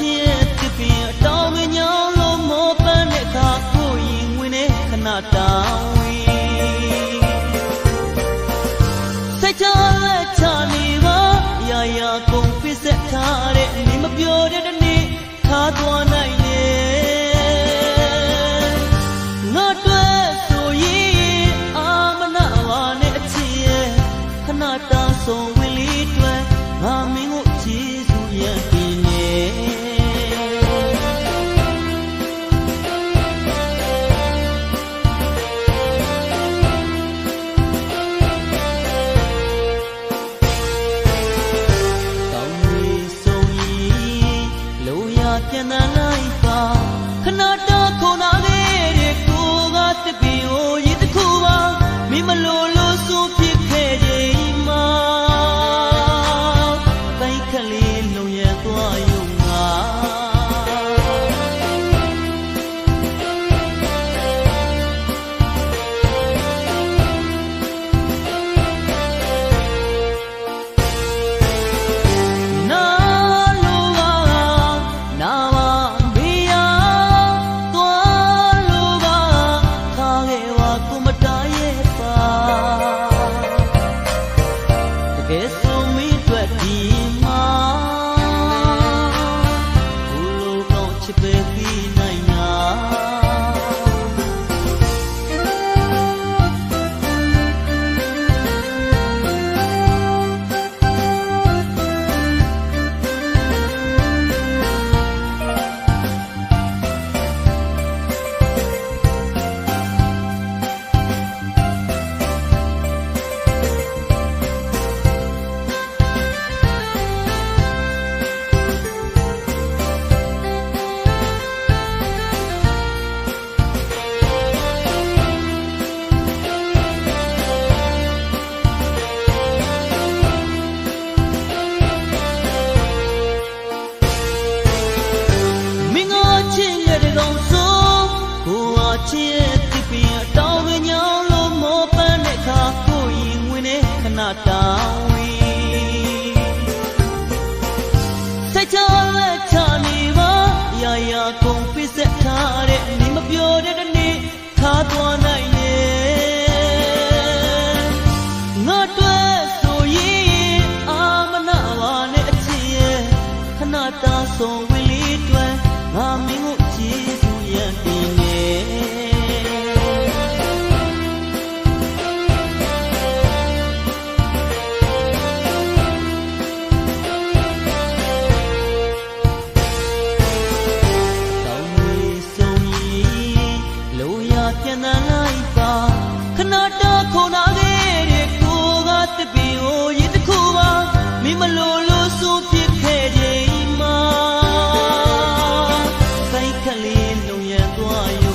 ချစ်ရဲ့သစ်ပင်အတောင်မညောင်းလို့မောပန်းတဲ့အခါကိုရင်ဝင်နေခဏတောင်းဝေးစိတ်ချလက်ချနေပါရာရာကုန်ပြစ်ဆက်ထားတဲ့နေမပြောတဲ့တနေ့ခါသွားနိုင်နေငါတွေ့ဆိုရင်အာမနာပါနဲ့အချစ်ရဲ့ခဏတောင်းဆုံးဝင်လေးတွေ့ငါ ပြန်လာလိုက်ပါခဏတော့ခုနာလေး တာဆုံးဝင်လေးတွဲငါမင်းကိုကြည့်စုံရတဲ့ လုံ